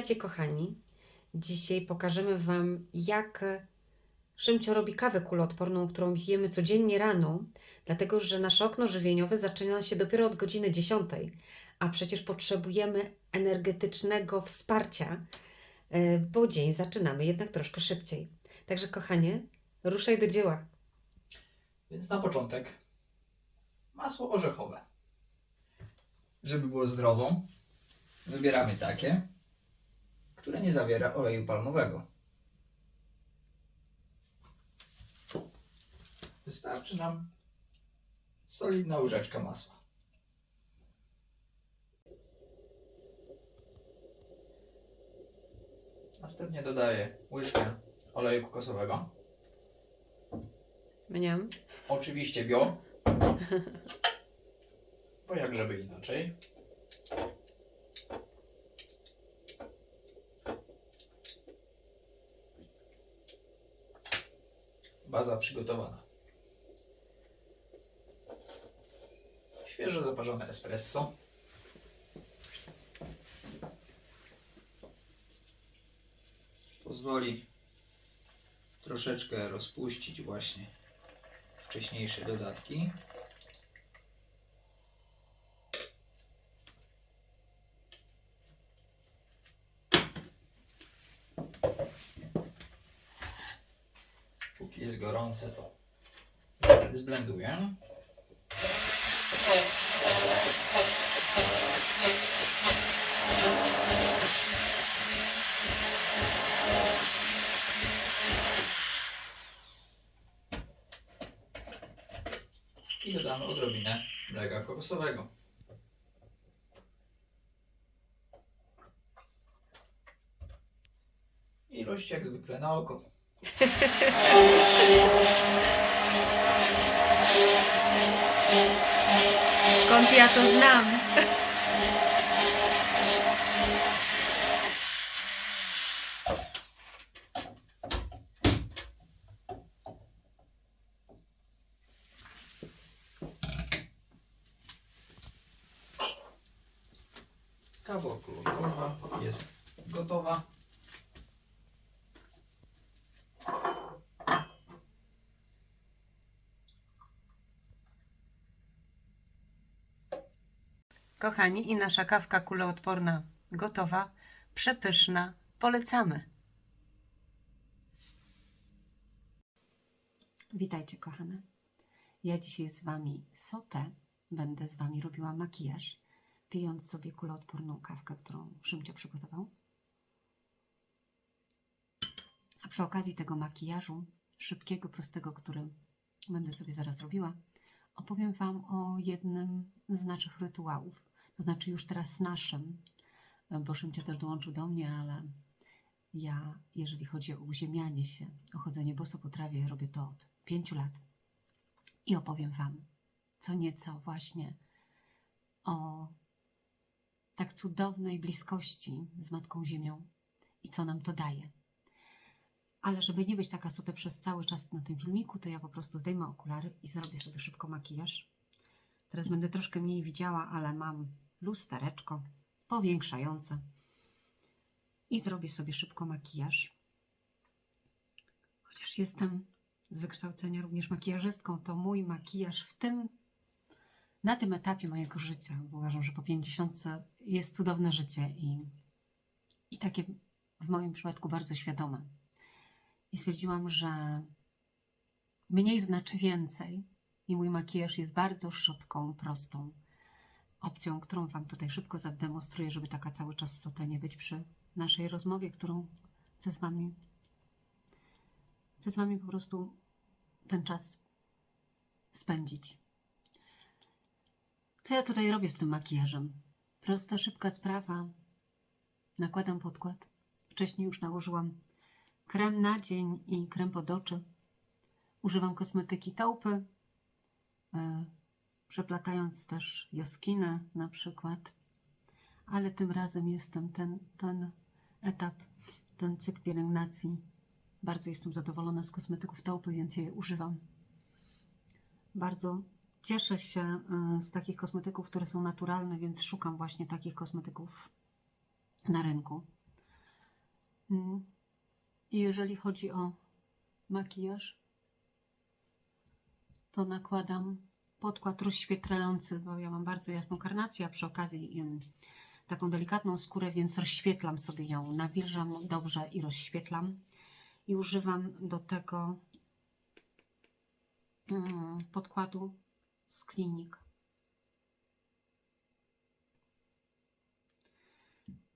Witajcie kochani. Dzisiaj pokażemy Wam, jak Szymcio robi kawę kuloodporną, którą pijemy codziennie rano, dlatego że nasze okno żywieniowe zaczyna się dopiero od godziny 10, a przecież potrzebujemy energetycznego wsparcia, e, bo dzień zaczynamy jednak troszkę szybciej. Także kochanie, ruszaj do dzieła. Więc na początek masło orzechowe. Żeby było zdrowo, wybieramy takie, które nie zawiera oleju palmowego. Wystarczy nam solidna łyżeczka masła. Następnie dodaję łyżkę oleju kokosowego. Mniam. Oczywiście bio. Bo jak żeby inaczej. Baza przygotowana. Świeżo zaparzone espresso. Pozwoli troszeczkę rozpuścić właśnie wcześniejsze dodatki. Gorące, to zblenduję. i dodamy odrobinę mleka kokosowego. Ilość jak zwykle na oko. Skąd ja to znam? Kolorowa jest gotowa. Kochani, i nasza kawka kuloodporna gotowa, przepyszna. Polecamy. Witajcie, kochane. Ja dzisiaj z Wami sotę. Będę z Wami robiła makijaż, pijąc sobie kuloodporną kawkę, którą Szymcio przygotował. A przy okazji tego makijażu, szybkiego, prostego, który będę sobie zaraz robiła, opowiem Wam o jednym z naszych rytuałów. To znaczy już teraz naszym, bo Szymcio też dołączył do mnie, ale ja, jeżeli chodzi o uziemianie się, o chodzenie boso po trawie, robię to od pięciu lat. I opowiem Wam co nieco właśnie o tak cudownej bliskości z Matką Ziemią i co nam to daje. Ale żeby nie być taka sobie przez cały czas na tym filmiku, to ja po prostu zdejmę okulary i zrobię sobie szybko makijaż. Teraz będę troszkę mniej widziała, ale mam lustereczko powiększające i zrobię sobie szybko makijaż. Chociaż jestem z wykształcenia również makijażystką, to mój makijaż w tym, na tym etapie mojego życia, bo uważam, że po 50 jest cudowne życie i, i takie w moim przypadku bardzo świadome. I stwierdziłam, że mniej znaczy więcej i mój makijaż jest bardzo szybką, prostą opcją, którą Wam tutaj szybko zademonstruję, żeby taka cały czas sota nie być przy naszej rozmowie, którą chcę z Wami chcę z Wami po prostu ten czas spędzić. Co ja tutaj robię z tym makijażem? Prosta, szybka sprawa. Nakładam podkład. Wcześniej już nałożyłam krem na dzień i krem pod oczy. Używam kosmetyki taupy, e, przeplatając też jaskinę na przykład. Ale tym razem jestem ten, ten etap, ten cykl pielęgnacji. Bardzo jestem zadowolona z kosmetyków taupy, więc je używam. Bardzo cieszę się e, z takich kosmetyków, które są naturalne, więc szukam właśnie takich kosmetyków na rynku. Mm. I jeżeli chodzi o makijaż, to nakładam podkład rozświetlający, bo ja mam bardzo jasną karnację, a przy okazji taką delikatną skórę, więc rozświetlam sobie ją, nawilżam dobrze i rozświetlam. I używam do tego mm, podkładu z klinik.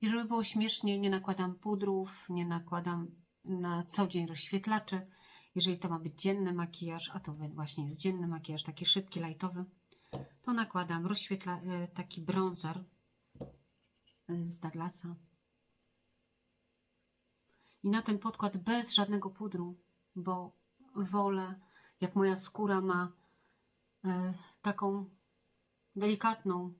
I żeby było śmiesznie, nie nakładam pudrów, nie nakładam na co dzień rozświetlaczy. Jeżeli to ma być dzienny makijaż, a to właśnie jest dzienny makijaż, taki szybki, lajtowy, to nakładam rozświetla, e, taki bronzer e, z Douglasa. I na ten podkład bez żadnego pudru, bo wolę, jak moja skóra ma e, taką delikatną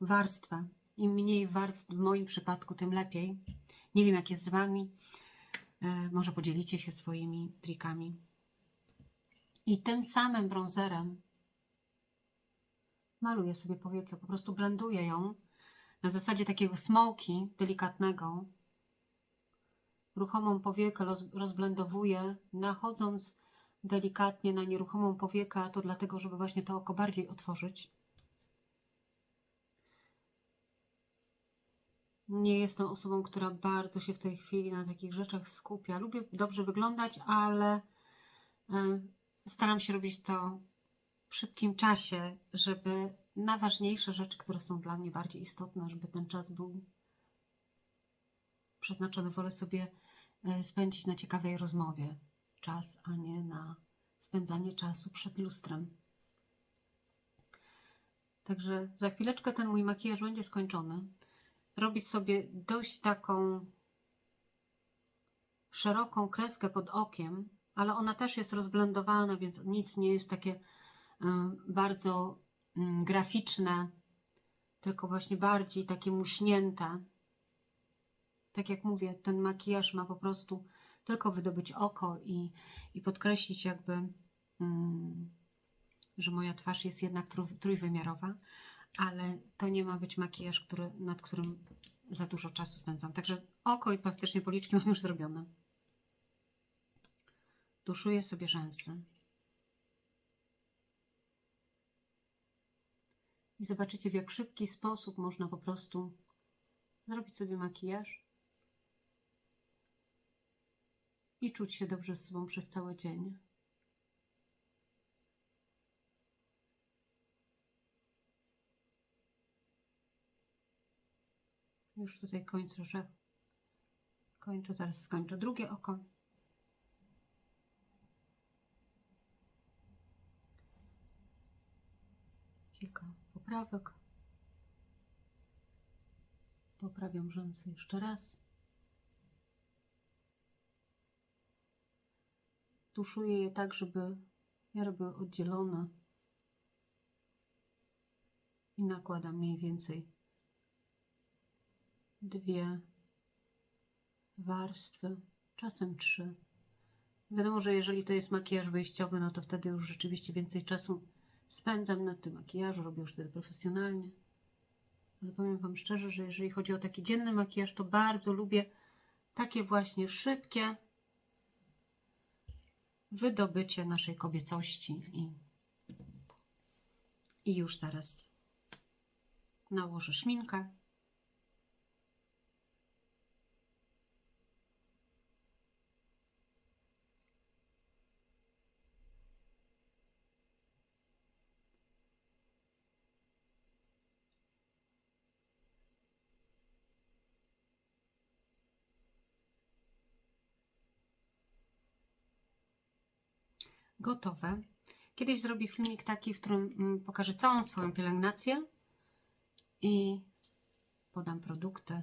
warstwę. Im mniej warstw w moim przypadku, tym lepiej. Nie wiem, jak jest z Wami. E, może podzielicie się swoimi trikami. I tym samym bronzerem maluję sobie powiekę, po prostu blenduję ją na zasadzie takiego smoki delikatnego. Ruchomą powiekę roz, rozblendowuję, nachodząc delikatnie na nieruchomą powiekę, to dlatego, żeby właśnie to oko bardziej otworzyć. Nie jestem osobą, która bardzo się w tej chwili na takich rzeczach skupia. Lubię dobrze wyglądać, ale staram się robić to w szybkim czasie, żeby na ważniejsze rzeczy, które są dla mnie bardziej istotne, żeby ten czas był przeznaczony. Wolę sobie e, spędzić na ciekawej rozmowie czas, a nie na spędzanie czasu przed lustrem. Także za chwileczkę ten mój makijaż będzie skończony robić sobie dość taką szeroką kreskę pod okiem, ale ona też jest rozblendowana, więc nic nie jest takie y, bardzo y, graficzne, tylko właśnie bardziej takie muśnięte. Tak jak mówię, ten makijaż ma po prostu tylko wydobyć oko i, i podkreślić jakby, mm, że moja twarz jest jednak trój, trójwymiarowa, ale to nie ma być makijaż, który, nad którym za dużo czasu spędzam. Także oko i praktycznie policzki mam już zrobione. Tuszuję sobie rzęsy. I zobaczycie, w jak szybki sposób można po prostu zrobić sobie makijaż i czuć się dobrze z sobą przez cały dzień. Już tutaj kończę, że kończę, zaraz skończę drugie oko. Kilka poprawek. Poprawiam rzęsy jeszcze raz. Tuszuję je tak, żeby miary były oddzielone. I nakładam mniej więcej dwie warstwy, czasem trzy. Wiadomo, że jeżeli to jest makijaż wyjściowy, no to wtedy już rzeczywiście więcej czasu spędzam na tym makijażu, robię już wtedy profesjonalnie. Ale powiem Wam szczerze, że jeżeli chodzi o taki dzienny makijaż, to bardzo lubię takie właśnie szybkie wydobycie naszej kobiecości i, i już teraz nałożę szminkę. Gotowe. Kiedyś zrobię filmik taki, w którym mm, pokażę całą swoją pielęgnację i podam produkty,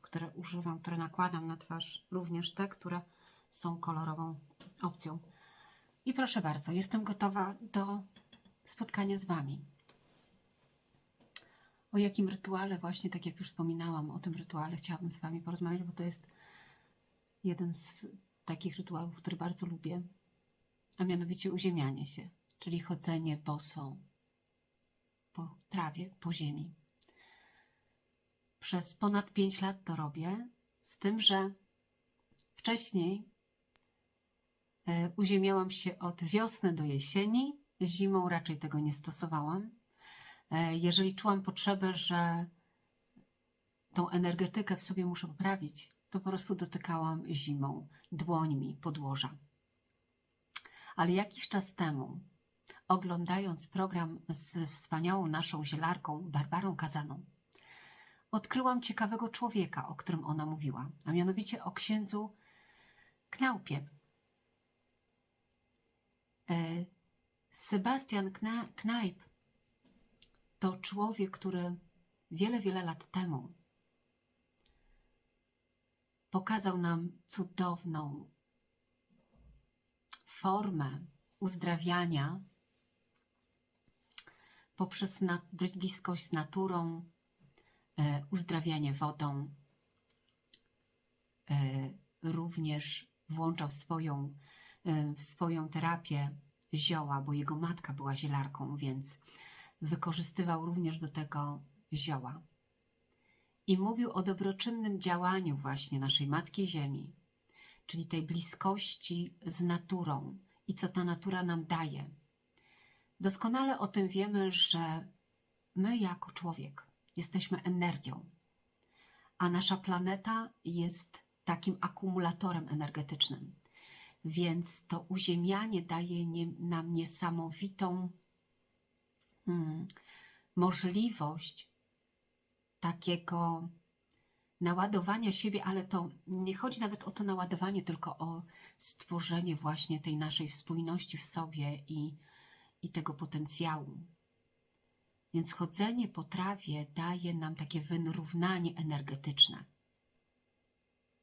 które używam, które nakładam na twarz, również te, które są kolorową opcją. I proszę bardzo, jestem gotowa do spotkania z Wami. O jakim rytuale, właśnie tak jak już wspominałam, o tym rytuale chciałabym z Wami porozmawiać, bo to jest jeden z takich rytuałów, który bardzo lubię a mianowicie uziemianie się, czyli chodzenie boso po trawie, po ziemi. Przez ponad 5 lat to robię, z tym, że Wcześniej e, uziemiałam się od wiosny do jesieni. Zimą raczej tego nie stosowałam. E, Jeżeli czułam potrzebę, że tą energetykę w sobie muszę poprawić, to po prostu dotykałam zimą dłońmi podłoża. Ale jakiś czas temu, oglądając program z wspaniałą naszą zielarką Barbarą Kazaną, odkryłam ciekawego człowieka, o którym ona mówiła, a mianowicie o księdzu Knaupie. E, Sebastian Kna- Knajp to człowiek, który wiele, wiele lat temu pokazał nam cudowną formę uzdrawiania poprzez bliskość z naturą, e, uzdrawianie wodą. E, również włączał swoją, e, swoją terapię zioła, bo jego matka była zielarką, więc wykorzystywał również do tego zioła. I mówił o dobroczynnym działaniu właśnie naszej Matki Ziemi, czyli tej bliskości z naturą i co ta natura nam daje. Doskonale o tym wiemy, że my jako człowiek jesteśmy energią, a nasza planeta jest takim akumulatorem energetycznym. Więc to uziemianie daje nam niesamowitą mm, możliwość takiego naładowania siebie, ale to nie chodzi nawet o to naładowanie, tylko o stworzenie właśnie tej naszej spójności w sobie i, i tego potencjału. Więc chodzenie po trawie daje nam takie wyrównanie energetyczne.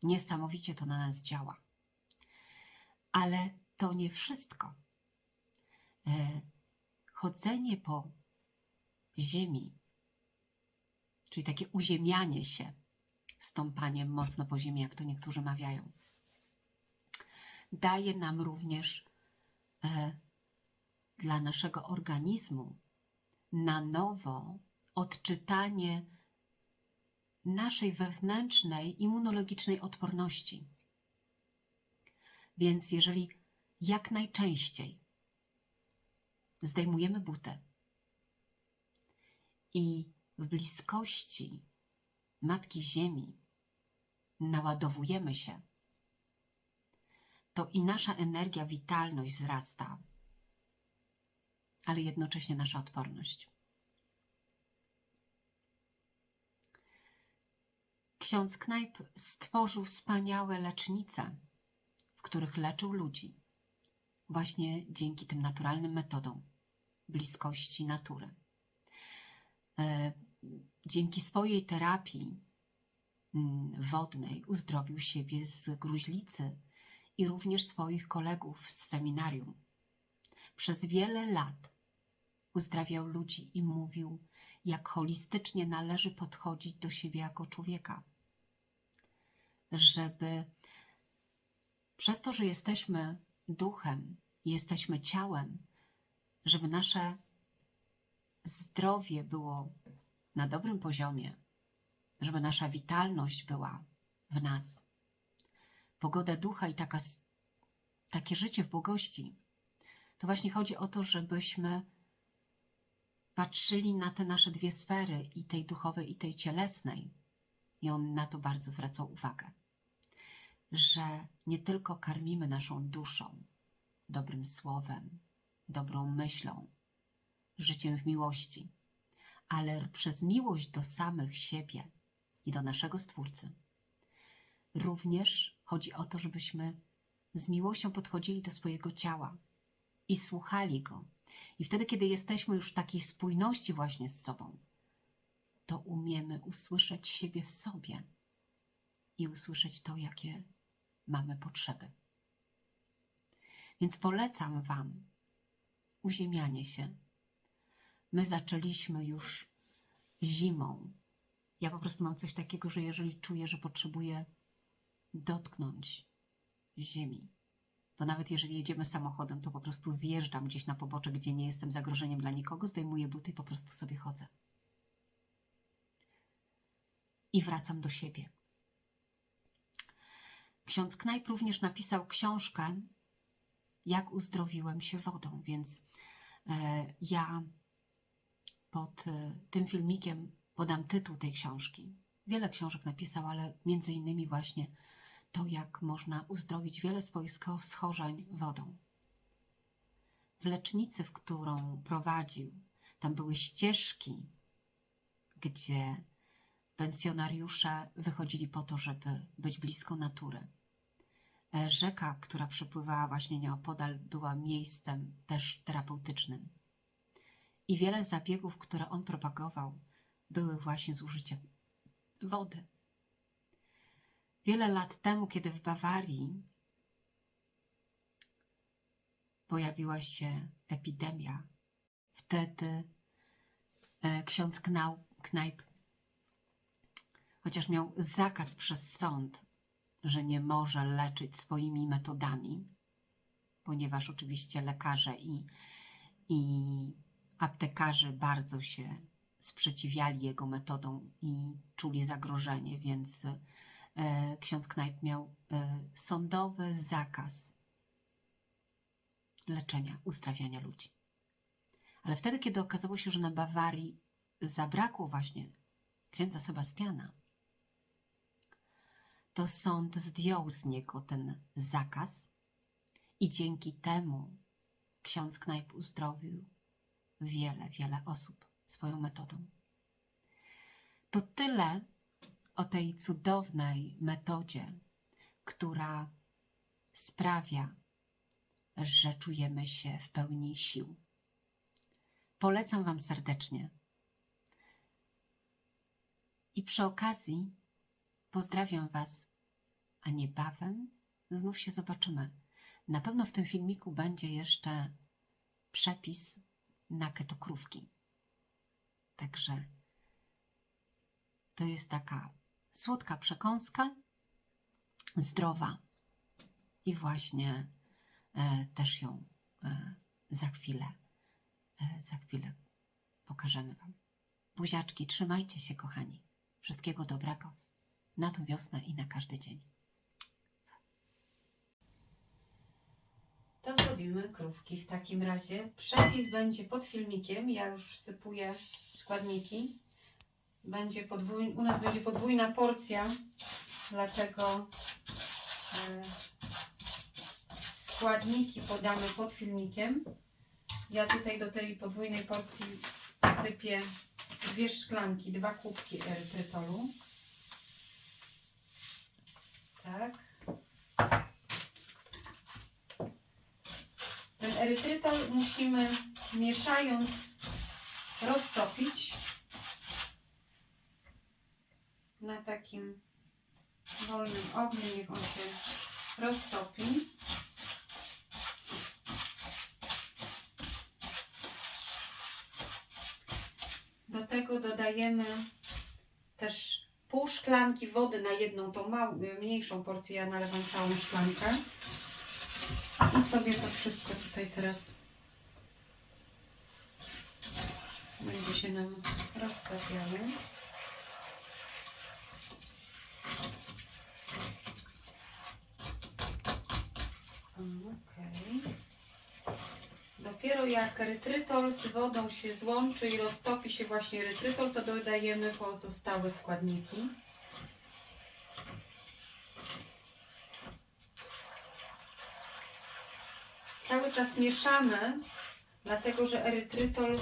Niesamowicie to na nas działa. Ale to nie wszystko. E, chodzenie po ziemi, czyli takie uziemianie się, stąpaniem mocno po ziemi, jak to niektórzy mawiają, daje nam również e, dla naszego organizmu na nowo odczytanie naszej wewnętrznej immunologicznej odporności. Więc jeżeli jak najczęściej zdejmujemy butę i w bliskości Matki Ziemi naładowujemy się, to i nasza energia, witalność wzrasta, ale jednocześnie nasza odporność. Ksiądz Knajp stworzył wspaniałe lecznice, w których leczył ludzi, właśnie dzięki tym naturalnym metodom bliskości natury. Dzięki swojej terapii mm, wodnej uzdrowił siebie z gruźlicy i również swoich kolegów z seminarium. Przez wiele lat uzdrawiał ludzi i mówił, jak holistycznie należy podchodzić do siebie jako człowieka. Żeby przez to, że jesteśmy duchem, jesteśmy ciałem, żeby nasze zdrowie było na dobrym poziomie, żeby nasza witalność była w nas. Pogoda ducha i taka, takie życie w błogości, to właśnie chodzi o to, żebyśmy patrzyli na te nasze dwie sfery, i tej duchowej, i tej cielesnej. I on na to bardzo zwracał uwagę, że nie tylko karmimy naszą duszą dobrym słowem, dobrą myślą, życiem w miłości, ale przez miłość do samych siebie i do naszego Stwórcy. Również chodzi o to, żebyśmy z miłością podchodzili do swojego ciała i słuchali go. I wtedy, kiedy jesteśmy już w takiej spójności właśnie z sobą, to umiemy usłyszeć siebie w sobie i usłyszeć to, jakie mamy potrzeby. Więc polecam Wam uziemianie się. My zaczęliśmy już zimą. Ja po prostu mam coś takiego, że jeżeli czuję, że potrzebuję dotknąć ziemi, to nawet jeżeli jedziemy samochodem, to po prostu zjeżdżam gdzieś na pobocze, gdzie nie jestem zagrożeniem dla nikogo, zdejmuję buty i po prostu sobie chodzę. I wracam do siebie. ksiądz Knajp również napisał książkę Jak uzdrowiłem się wodą, więc e, ja pod e, tym filmikiem podam tytuł tej książki. Wiele książek napisał, ale między innymi właśnie to, jak można uzdrowić wiele swoich scho- schorzeń wodą. W lecznicy, w którą prowadził, tam były ścieżki, gdzie pensjonariusze wychodzili po to, żeby być blisko natury. E, Rzeka, która przepływała właśnie nieopodal, była miejscem też terapeutycznym. I wiele zabiegów, które on propagował, były właśnie z użyciem wody. Wiele lat temu, kiedy w Bawarii pojawiła się epidemia, wtedy e, ksiądz Knajp, chociaż miał zakaz przez sąd, że nie może leczyć swoimi metodami, ponieważ oczywiście lekarze i, i aptekarze bardzo się sprzeciwiali jego metodom i czuli zagrożenie, więc e, ksiądz Knajp miał e, sądowy zakaz leczenia, uzdrawiania ludzi. Ale wtedy, kiedy okazało się, że na Bawarii zabrakło właśnie księdza Sebastiana, to sąd zdjął z niego ten zakaz i dzięki temu ksiądz Knajp uzdrowił wiele, wiele osób swoją metodą. To tyle o tej cudownej metodzie, która sprawia, że czujemy się w pełni sił. Polecam Wam serdecznie. I przy okazji pozdrawiam Was, a niebawem znów się zobaczymy. Na pewno w tym filmiku będzie jeszcze przepis na ketokrówki. Także to jest taka słodka przekąska, zdrowa i właśnie e, też ją e, za chwilę, e, za chwilę pokażemy Wam. Buziaczki, trzymajcie się, kochani. Wszystkiego dobrego na tą wiosnę i na każdy dzień. To zrobimy krówki w takim razie. Przepis będzie pod filmikiem. Ja już wsypuję składniki. Będzie podwój... U nas będzie podwójna porcja, dlatego e, składniki podamy pod filmikiem. Ja tutaj do tej podwójnej porcji sypię dwie szklanki, dwa kubki erytrytolu. Tak. Erytrytol musimy mieszając roztopić na takim wolnym ogniu, niech on się roztopi. Do tego dodajemy też pół szklanki wody na jedną, tą mniejszą porcję, ja nalewam całą szklankę. I sobie to wszystko tutaj teraz będzie się nam rozstawiało. Okej. Dopiero jak erytrytol z wodą się złączy i roztopi się właśnie erytrytol, to dodajemy pozostałe składniki. Cały czas mieszamy, dlatego że erytrytol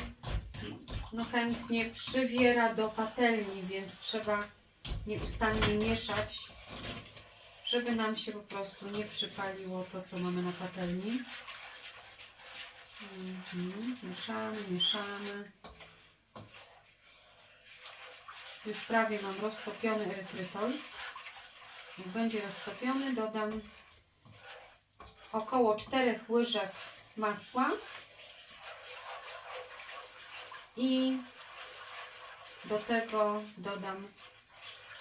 no, chętnie przywiera do patelni, więc trzeba nieustannie mieszać, żeby nam się po prostu nie przypaliło to, co mamy na patelni. Mhm, Mieszamy, mieszamy. Już prawie mam roztopiony erytrytol. Jak będzie roztopiony, dodam około 4 łyżek masła i do tego dodam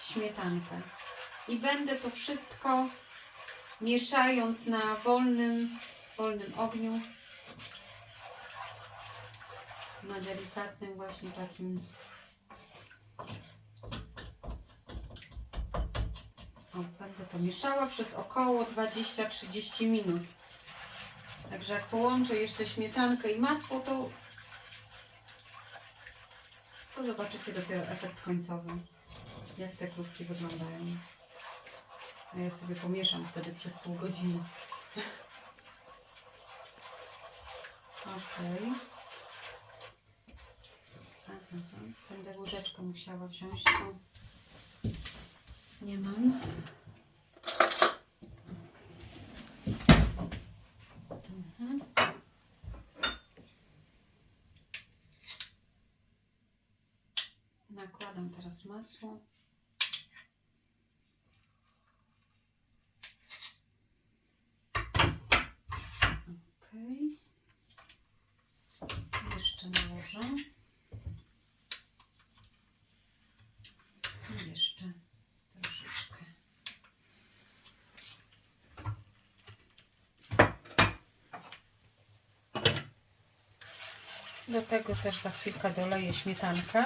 śmietankę. I będę to wszystko mieszając na wolnym, wolnym ogniu na delikatnym właśnie takim O, będę to mieszała przez około 20-30 minut. Także jak połączę jeszcze śmietankę i masło, to, to zobaczycie dopiero efekt końcowy. Jak te krówki wyglądają. A ja sobie pomieszam wtedy przez pół godziny. Okej. Aha, będę łyżeczkę musiała wziąć, bo nie mam. Mhm. Nakładam teraz masło. Okej. Jeszcze nałożę. I jeszcze troszeczkę. Do tego też za chwilkę doleję śmietankę.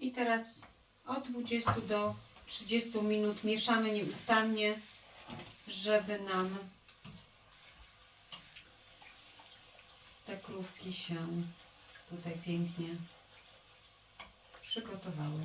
I teraz od 20 do 30 minut mieszamy nieustannie, żeby nam te krówki się tutaj pięknie przygotowały.